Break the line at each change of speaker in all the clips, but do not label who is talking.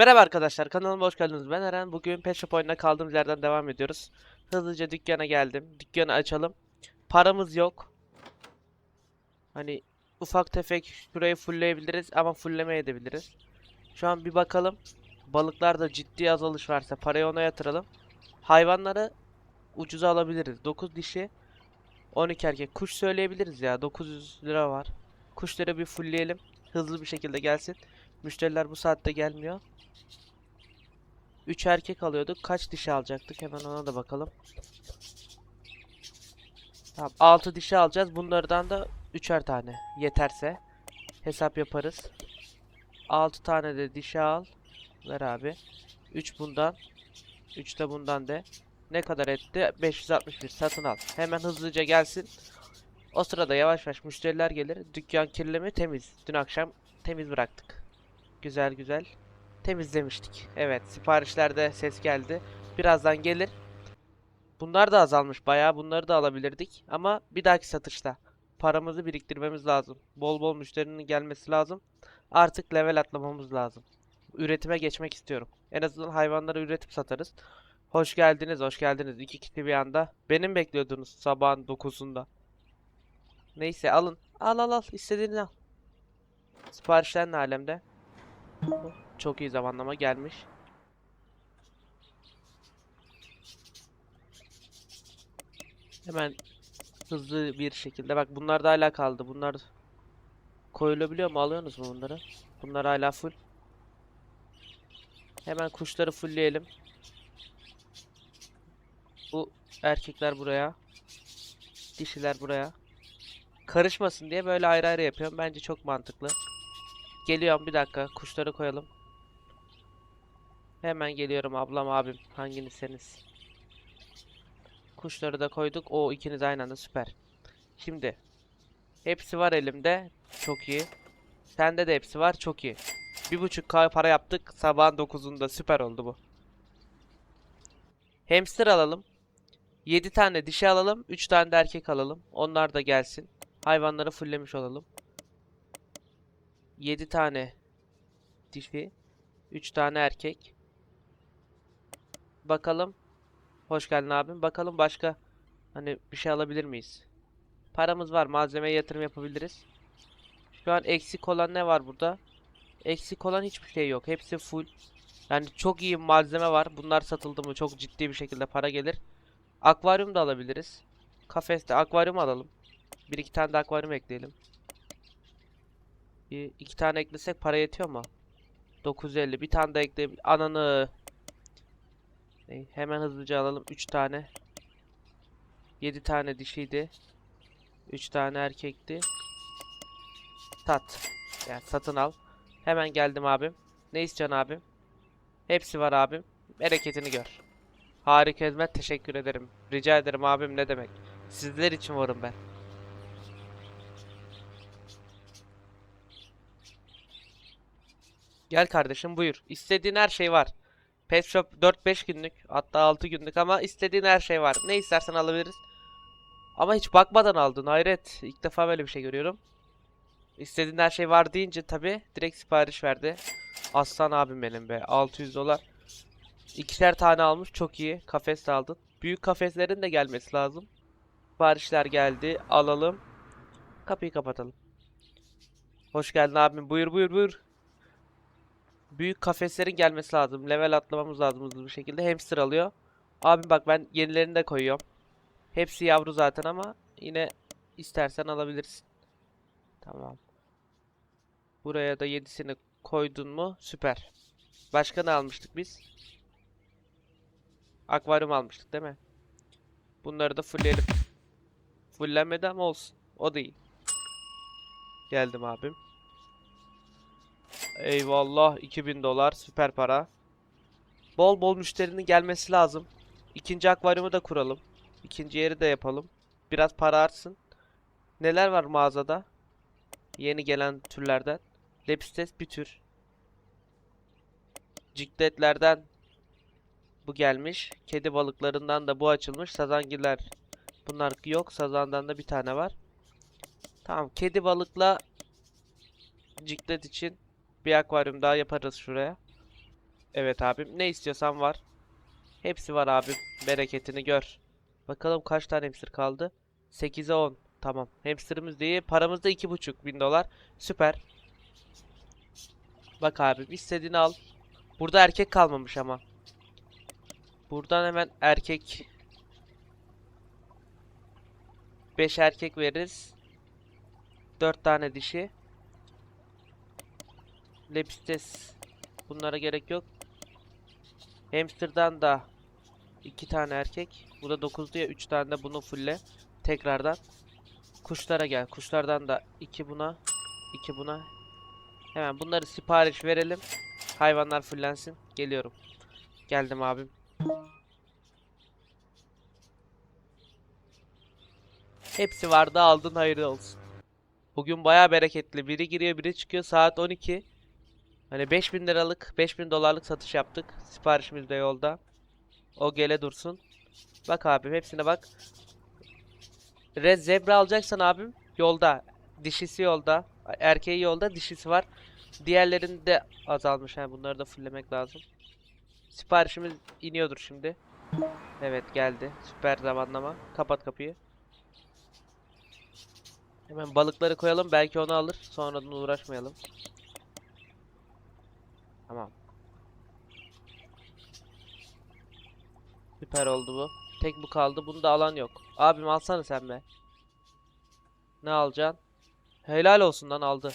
Merhaba arkadaşlar kanalıma hoş geldiniz. Ben Eren. Bugün Pet Shop oyununa kaldığımız yerden devam ediyoruz. Hızlıca dükkana geldim. Dükkanı açalım. Paramız yok. Hani ufak tefek şurayı fullleyebiliriz ama fullemeye edebiliriz. Şu an bir bakalım. Balıklarda ciddi azalış varsa parayı ona yatıralım. Hayvanları ucuza alabiliriz. 9 dişi 12 erkek. Kuş söyleyebiliriz ya. 900 lira var. Kuşları bir fullleyelim. Hızlı bir şekilde gelsin. Müşteriler bu saatte gelmiyor. 3 erkek alıyorduk. Kaç dişi alacaktık? Hemen ona da bakalım. Tamam 6 dişi alacağız. Bunlardan da 3'er tane. Yeterse. Hesap yaparız. 6 tane de dişi al. Ver abi. 3 bundan. 3 de bundan de. Ne kadar etti? 561 satın al. Hemen hızlıca gelsin. O sırada yavaş yavaş müşteriler gelir. Dükkan kirleme temiz. Dün akşam temiz bıraktık. Güzel güzel temizlemiştik. Evet, siparişlerde ses geldi. Birazdan gelir. Bunlar da azalmış bayağı. Bunları da alabilirdik. Ama bir dahaki satışta paramızı biriktirmemiz lazım. Bol bol müşterinin gelmesi lazım. Artık level atlamamız lazım. Üretime geçmek istiyorum. En azından hayvanları üretip satarız. Hoş geldiniz, hoş geldiniz. İki kişi bir anda. Benim bekliyordunuz sabahın 9'unda. Neyse alın. Al al al. İstediğini al. Siparişler ne alemde? Çok iyi zamanlama gelmiş. Hemen hızlı bir şekilde bak bunlar da hala kaldı. Bunlar koyulabiliyor mu? Alıyorsunuz mu bunları? Bunlar hala full. Hemen kuşları fullleyelim. Bu erkekler buraya. Dişiler buraya. Karışmasın diye böyle ayrı ayrı yapıyorum. Bence çok mantıklı. Geliyorum bir dakika. Kuşları koyalım. Hemen geliyorum ablam abim. Hanginizseniz. Kuşları da koyduk. O ikiniz aynı anda süper. Şimdi. Hepsi var elimde. Çok iyi. Sende de hepsi var. Çok iyi. Bir buçuk K para yaptık. Sabahın 9'unda. Süper oldu bu. Hamster alalım. 7 tane dişi alalım. 3 tane de erkek alalım. Onlar da gelsin. Hayvanları fulllemiş olalım. 7 tane dişi, 3 tane erkek. Bakalım. Hoş geldin abim. Bakalım başka hani bir şey alabilir miyiz? Paramız var. Malzemeye yatırım yapabiliriz. Şu an eksik olan ne var burada? Eksik olan hiçbir şey yok. Hepsi full. Yani çok iyi malzeme var. Bunlar satıldı mı çok ciddi bir şekilde para gelir. Akvaryum da alabiliriz. Kafeste akvaryum alalım. Bir iki tane de akvaryum ekleyelim. Bir, iki tane eklesek para yetiyor mu? 950. Bir tane de ekle. Ananı. Hemen hızlıca alalım. 3 tane. 7 tane dişiydi. 3 tane erkekti. Sat. Yani satın al. Hemen geldim abim. Ne istiyorsun abim? Hepsi var abim. Bereketini gör. Harika hizmet. Teşekkür ederim. Rica ederim abim ne demek. Sizler için varım ben. Gel kardeşim buyur. İstediğin her şey var. Pet Shop 4-5 günlük hatta 6 günlük ama istediğin her şey var. Ne istersen alabiliriz. Ama hiç bakmadan aldın hayret. İlk defa böyle bir şey görüyorum. İstediğin her şey var deyince tabi direkt sipariş verdi. Aslan abim benim be. 600 dolar. İkişer tane almış çok iyi. Kafes aldın. Büyük kafeslerin de gelmesi lazım. Siparişler geldi. Alalım. Kapıyı kapatalım. Hoş geldin abim. Buyur buyur buyur. Büyük kafeslerin gelmesi lazım. Level atlamamız lazım hızlı bir şekilde. Hamster alıyor. Abi bak ben yenilerini de koyuyorum. Hepsi yavru zaten ama yine istersen alabilirsin. Tamam. Buraya da yedisini koydun mu? Süper. Başka ne almıştık biz? Akvaryum almıştık değil mi? Bunları da fullleyelim. Fullenmedi ama olsun. O iyi. Geldim abim. Eyvallah 2000 dolar süper para. Bol bol müşterinin gelmesi lazım. İkinci akvaryumu da kuralım. İkinci yeri de yapalım. Biraz para artsın. Neler var mağazada? Yeni gelen türlerden. Lepistes bir tür. Cikletlerden bu gelmiş. Kedi balıklarından da bu açılmış. Sazangiller bunlar yok. Sazandan da bir tane var. Tamam. Kedi balıkla ciklet için bir akvaryum daha yaparız şuraya. Evet abim. Ne istiyorsan var. Hepsi var abim. Bereketini gör. Bakalım kaç tane hamster kaldı? 8'e 10. Tamam. Hamsterımız değil. Paramız da 2,5 bin dolar. Süper. Bak abim istediğini al. Burada erkek kalmamış ama. Buradan hemen erkek 5 erkek veririz. 4 tane dişi. Lepistes bunlara gerek yok. Hamster'dan da 2 tane erkek. Bu da 9'du ya 3 tane de bunu fulle. Tekrardan. Kuşlara gel. Kuşlardan da 2 buna. 2 buna. Hemen bunları sipariş verelim. Hayvanlar fullensin. Geliyorum. Geldim abim. Hepsi vardı aldın hayırlı olsun. Bugün baya bereketli. Biri giriyor biri çıkıyor saat 12. Hani 5000 liralık 5000 dolarlık satış yaptık. Siparişimiz de yolda. O gele dursun. Bak abim hepsine bak. Red zebra alacaksan abim yolda. Dişisi yolda. Erkeği yolda dişisi var. Diğerlerinde azalmış. Yani bunları da fulllemek lazım. Siparişimiz iniyordur şimdi. Evet geldi. Süper zamanlama. Kapat kapıyı. Hemen balıkları koyalım. Belki onu alır. Sonradan uğraşmayalım. Tamam. Süper oldu bu. Tek bu kaldı. Bunu da alan yok. Abim alsana sen be. Ne alacaksın? Helal olsun lan aldı.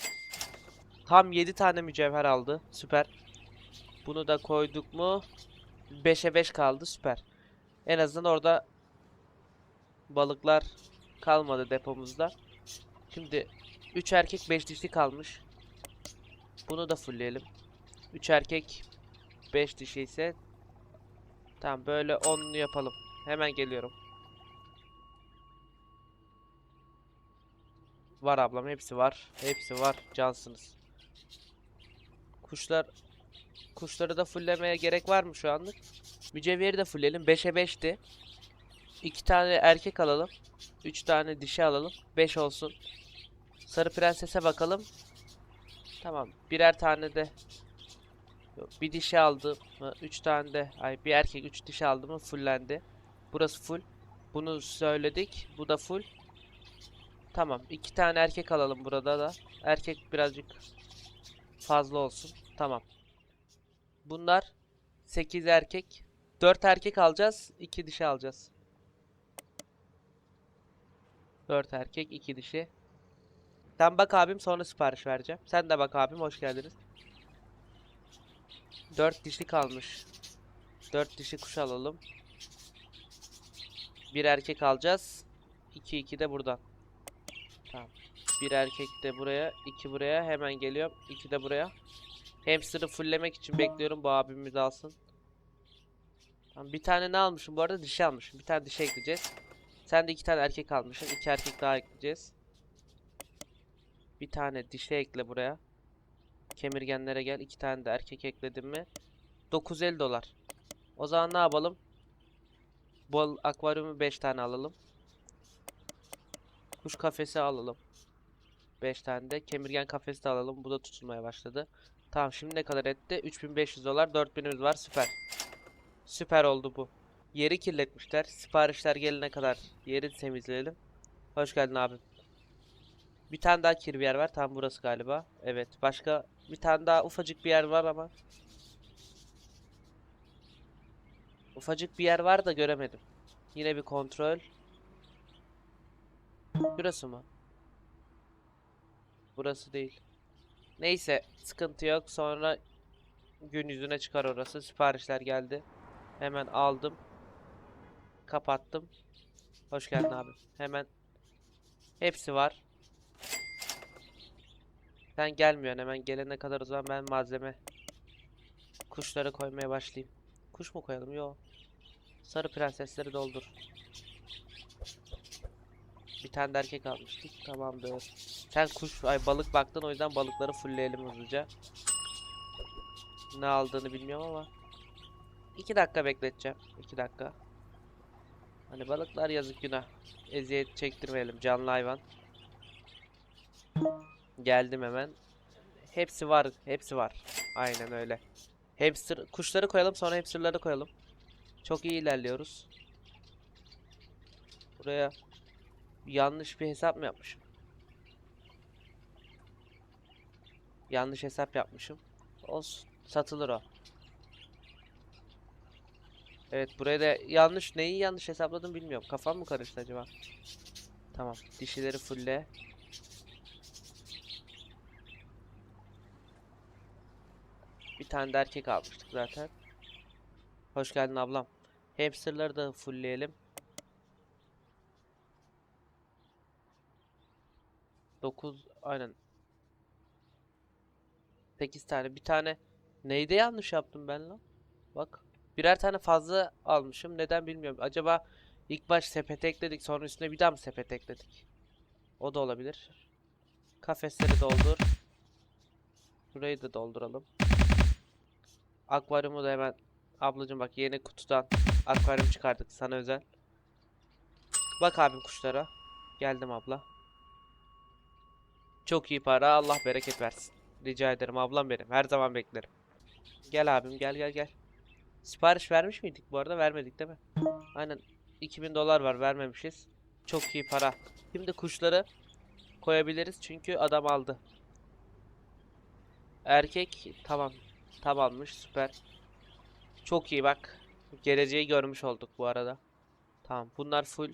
Tam 7 tane mücevher aldı. Süper. Bunu da koyduk mu? 5'e 5 kaldı. Süper. En azından orada balıklar kalmadı depomuzda. Şimdi 3 erkek 5 dişi kalmış. Bunu da fullleyelim. 3 erkek 5 dişi ise Tamam böyle 10'lu yapalım. Hemen geliyorum. Var ablam hepsi var. Hepsi var. Cansınız. Kuşlar Kuşları da fulllemeye gerek var mı şu anlık? Mücevheri de fullleyelim. 5'e 5'ti. 2 tane erkek alalım. 3 tane dişi alalım. 5 olsun. Sarı prensese bakalım. Tamam. Birer tane de bir dişi aldım mı? 3 tane de ay bir erkek 3 dişi aldı mı? Fullendi. Burası full. Bunu söyledik. Bu da full. Tamam. 2 tane erkek alalım burada da. Erkek birazcık fazla olsun. Tamam. Bunlar 8 erkek. 4 erkek alacağız. 2 dişi alacağız. 4 erkek 2 dişi. Sen bak abim sonra sipariş vereceğim. Sen de bak abim hoş geldiniz. 4 dişi kalmış. 4 dişi kuş alalım. Bir erkek alacağız. 2 2 de buradan. Tamam. Bir erkek de buraya, 2 buraya. Hemen geliyorum. 2 de buraya. Hamster'ı fulllemek için bekliyorum. Bu abimiz alsın. Tamam, bir tane ne almışım bu arada? Dişi almışım. Bir tane dişi ekleyeceğiz. Sen de iki tane erkek almışsın. İki erkek daha ekleyeceğiz. Bir tane dişi ekle buraya. Kemirgenlere gel. iki tane de erkek ekledim mi? 950 dolar. O zaman ne yapalım? Bol akvaryumu 5 tane alalım. Kuş kafesi alalım. 5 tane de. Kemirgen kafesi de alalım. Bu da tutulmaya başladı. Tamam şimdi ne kadar etti? 3500 dolar. 4000'imiz var. Süper. Süper oldu bu. Yeri kirletmişler. Siparişler gelene kadar yeri temizleyelim. Hoş geldin abim. Bir tane daha kir bir yer var. Tam burası galiba. Evet. Başka bir tane daha ufacık bir yer var ama. Ufacık bir yer var da göremedim. Yine bir kontrol. Burası mı? Burası değil. Neyse sıkıntı yok. Sonra gün yüzüne çıkar orası. Siparişler geldi. Hemen aldım. Kapattım. Hoş geldin abi. Hemen hepsi var. Sen gelmiyorsun hemen gelene kadar o zaman ben malzeme kuşları koymaya başlayayım. Kuş mu koyalım? Yok. Sarı prensesleri doldur. Bir tane de erkek almıştık. Tamamdır. Sen kuş, ay balık baktın o yüzden balıkları fullleyelim hızlıca. Ne aldığını bilmiyorum ama. 2 dakika bekleteceğim. 2 dakika. Hani balıklar yazık günah. Eziyet çektirmeyelim canlı hayvan. Geldim hemen. Hepsi var, hepsi var. Aynen öyle. Hamster kuşları koyalım sonra hamsterları koyalım. Çok iyi ilerliyoruz. Buraya yanlış bir hesap mı yapmışım? Yanlış hesap yapmışım. Olsun. Satılır o. Evet buraya da yanlış neyi yanlış hesapladım bilmiyorum. Kafam mı karıştı acaba? Tamam. Dişileri fulle. Bir tane de erkek almıştık zaten. Hoş geldin ablam. Hamsterları da fullleyelim. 9 aynen. 8 tane. Bir tane neyde yanlış yaptım ben lan? Bak. Birer tane fazla almışım. Neden bilmiyorum. Acaba ilk baş sepete ekledik sonra üstüne bir daha mı sepet ekledik? O da olabilir. Kafesleri doldur. Burayı da dolduralım. Akvaryumu da hemen ablacığım bak yeni kutudan akvaryum çıkardık sana özel. Bak abim kuşlara. Geldim abla. Çok iyi para. Allah bereket versin. Rica ederim ablam benim. Her zaman beklerim. Gel abim gel gel gel. Sipariş vermiş miydik bu arada? Vermedik değil mi? Aynen. 2000 dolar var vermemişiz. Çok iyi para. Şimdi kuşları koyabiliriz çünkü adam aldı. Erkek tamam. Tamammış süper. Çok iyi bak. Geleceği görmüş olduk bu arada. Tamam bunlar full.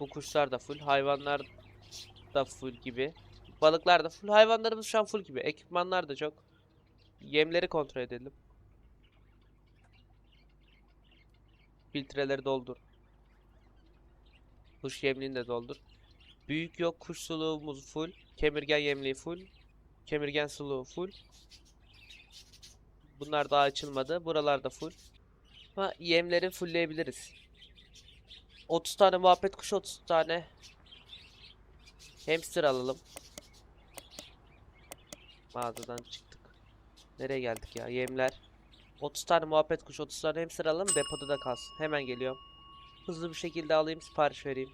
Bu kuşlar da full. Hayvanlar da full gibi. Balıklar da full. Hayvanlarımız şu an full gibi. Ekipmanlar da çok. Yemleri kontrol edelim. Filtreleri doldur. Kuş yemliğini de doldur. Büyük yok. Kuş suluğumuz full. Kemirgen yemliği full. Kemirgen suluğu full. Bunlar daha açılmadı. Buralar da full. Ama yemleri fullleyebiliriz. 30 tane muhabbet kuşu 30 tane hamster alalım. Mağazadan çıktık. Nereye geldik ya? Yemler. 30 tane muhabbet kuşu 30 tane hamster alalım depoda da kalsın. Hemen geliyorum. Hızlı bir şekilde alayım sipariş vereyim.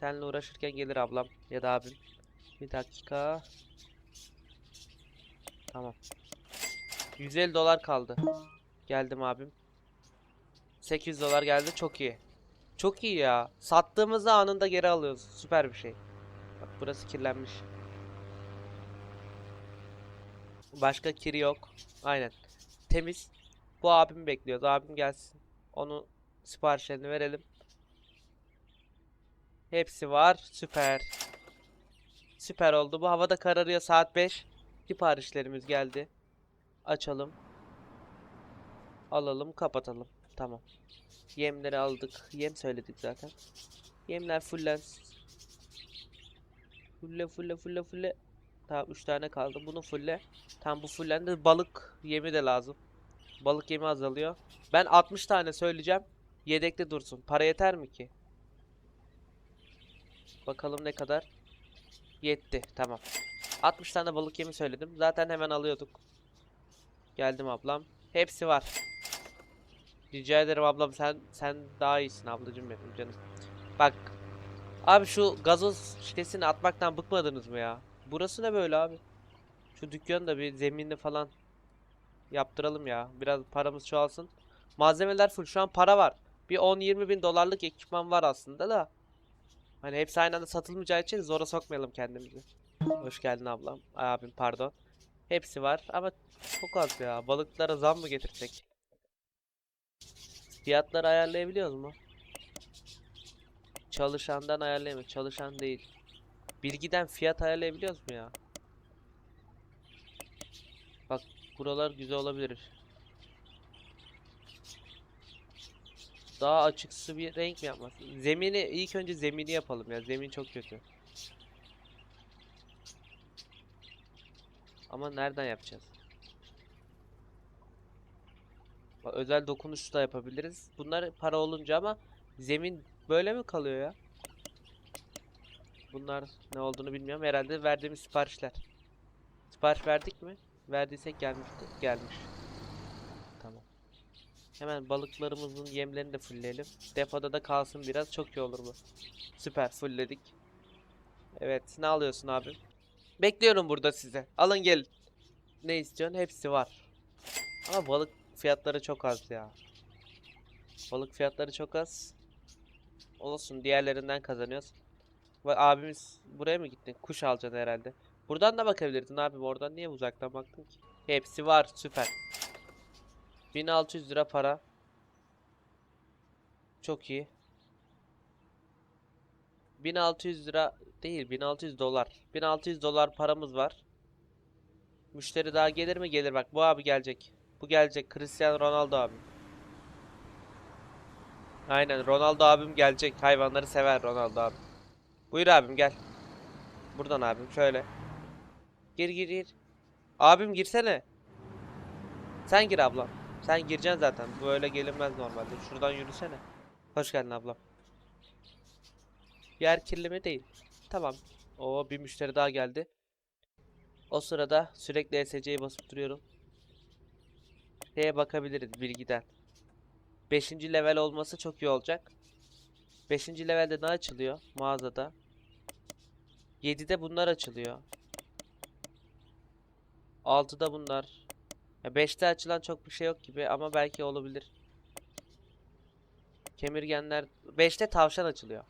Seninle uğraşırken gelir ablam ya da abim. Bir dakika. Tamam. 150 dolar kaldı. Geldim abim. 800 dolar geldi. Çok iyi. Çok iyi ya. Sattığımızda anında geri alıyoruz. Süper bir şey. Bak burası kirlenmiş. Başka kiri yok. Aynen. Temiz. Bu abimi bekliyoruz. Abim gelsin. Onu siparişlerini verelim. Hepsi var. Süper. Süper oldu. Bu havada kararıyor saat 5. Siparişlerimiz geldi. Açalım. Alalım, kapatalım. Tamam. Yemleri aldık. Yem söyledik zaten. Yemler fullensin. Fulle fulle fulle fulle. Tamam 3 tane kaldı. Bunu fulle. Tamam bu fullendi. Balık yemi de lazım. Balık yemi azalıyor. Ben 60 tane söyleyeceğim. Yedekte dursun. Para yeter mi ki? Bakalım ne kadar. Yetti. Tamam. 60 tane balık yemi söyledim. Zaten hemen alıyorduk. Geldim ablam. Hepsi var. Rica ederim ablam sen sen daha iyisin ablacığım benim canım. Bak. Abi şu gazoz şişesini atmaktan bıkmadınız mı ya? Burası ne böyle abi? Şu dükkanı da bir zeminini falan yaptıralım ya. Biraz paramız çoğalsın. Malzemeler full. Şu an para var. Bir 10-20 bin dolarlık ekipman var aslında da. Hani hepsi aynı anda satılmayacağı için zora sokmayalım kendimizi. Hoş geldin ablam. Abim pardon. Hepsi var ama çok az ya. Balıklara zam mı getirsek? Fiyatları ayarlayabiliyoruz mu? Çalışandan ayarlayamıyor. Çalışan değil. Bilgiden fiyat ayarlayabiliyoruz mu ya? Bak buralar güzel olabilir. Daha açıksı bir renk mi yapmak? Zemini ilk önce zemini yapalım ya. Zemin çok kötü. Ama nereden yapacağız? Özel dokunuş da yapabiliriz. Bunlar para olunca ama zemin böyle mi kalıyor ya? Bunlar ne olduğunu bilmiyorum. Herhalde verdiğimiz siparişler. Sipariş verdik mi? Verdiysek gelmişti. Gelmiş. Tamam. Hemen balıklarımızın yemlerini de fullleyelim. Depoda da kalsın biraz. Çok iyi olur bu. Süper fullledik. Evet. Ne alıyorsun abi? Bekliyorum burada size. Alın gelin. Ne istiyorsun? Hepsi var. Ama balık fiyatları çok az ya. Balık fiyatları çok az. Olsun diğerlerinden kazanıyoruz. Ve abimiz buraya mı gittin? Kuş alacaksın herhalde. Buradan da bakabilirdin abim. Oradan niye uzaktan baktın ki? Hepsi var. Süper. 1600 lira para. Çok iyi. 1600 lira değil 1600 dolar. 1600 dolar paramız var. Müşteri daha gelir mi? Gelir bak. Bu abi gelecek. Bu gelecek. Cristiano Ronaldo abim. Aynen Ronaldo abim gelecek. Hayvanları sever Ronaldo abim. Buyur abim gel. Buradan abim şöyle. Gir gir gir. Abim girsene. Sen gir ablam. Sen gireceksin zaten. Bu öyle gelinmez normalde. Şuradan yürüsene. Hoş geldin ablam. Yer kirli mi değil. Tamam. Oo bir müşteri daha geldi. O sırada sürekli ESC'ye basıp duruyorum. Şeye bakabiliriz bilgiden. 5. level olması çok iyi olacak. 5. levelde ne açılıyor mağazada? 7'de bunlar açılıyor. 6'da bunlar. Ya 5'te açılan çok bir şey yok gibi ama belki olabilir. Kemirgenler 5'te tavşan açılıyor.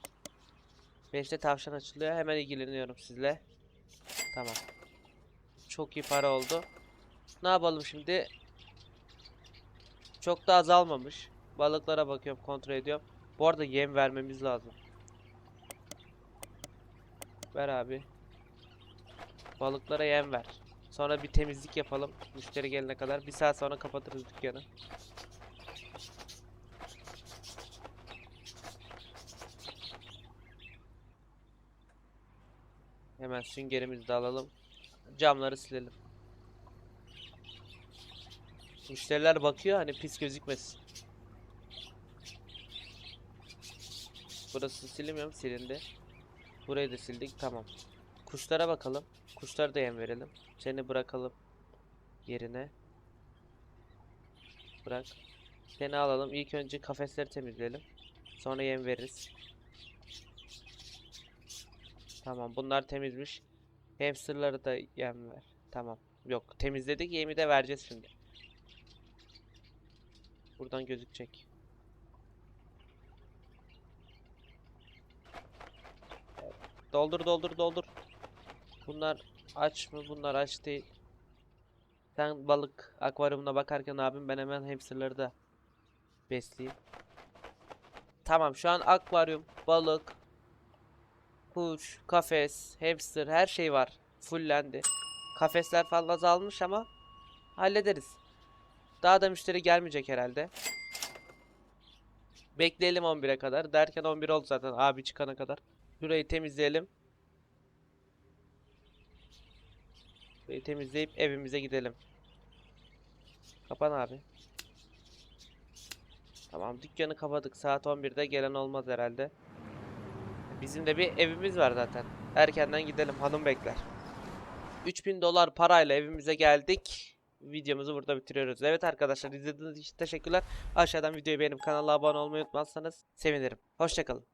5'te tavşan açılıyor. Hemen ilgileniyorum sizle. Tamam. Çok iyi para oldu. Ne yapalım şimdi? Çok da azalmamış. Balıklara bakıyorum, kontrol ediyorum. Bu arada yem vermemiz lazım. Ver abi. Balıklara yem ver. Sonra bir temizlik yapalım. Müşteri gelene kadar. Bir saat sonra kapatırız dükkanı. Hemen süngerimizi de alalım. Camları silelim. Müşteriler bakıyor hani pis gözükmesin. Burası silinmiyor mu? Silindi. Burayı da sildik. Tamam. Kuşlara bakalım. Kuşlara da yem verelim. Seni bırakalım yerine. Bırak. Seni alalım. İlk önce kafesleri temizleyelim. Sonra yem veririz. Tamam bunlar temizmiş. Hamsterları da yem ver. Tamam. Yok temizledik yemi de vereceğiz şimdi. Buradan gözükecek. Doldur doldur doldur. Bunlar aç mı? Bunlar aç değil. Sen balık akvaryumuna bakarken abim ben hemen hamsterları da besleyeyim. Tamam şu an akvaryum, balık, kuş, kafes, hamster her şey var. Fullendi. Kafesler falan azalmış ama hallederiz. Daha da müşteri gelmeyecek herhalde. Bekleyelim 11'e kadar. Derken 11 oldu zaten abi çıkana kadar. Şurayı temizleyelim. Şurayı temizleyip evimize gidelim. Kapan abi. Tamam dükkanı kapadık. Saat 11'de gelen olmaz herhalde. Bizim de bir evimiz var zaten. Erkenden gidelim hanım bekler. 3000 dolar parayla evimize geldik. Videomuzu burada bitiriyoruz. Evet arkadaşlar izlediğiniz için teşekkürler. Aşağıdan videoyu beğenip kanala abone olmayı unutmazsanız sevinirim. Hoşçakalın.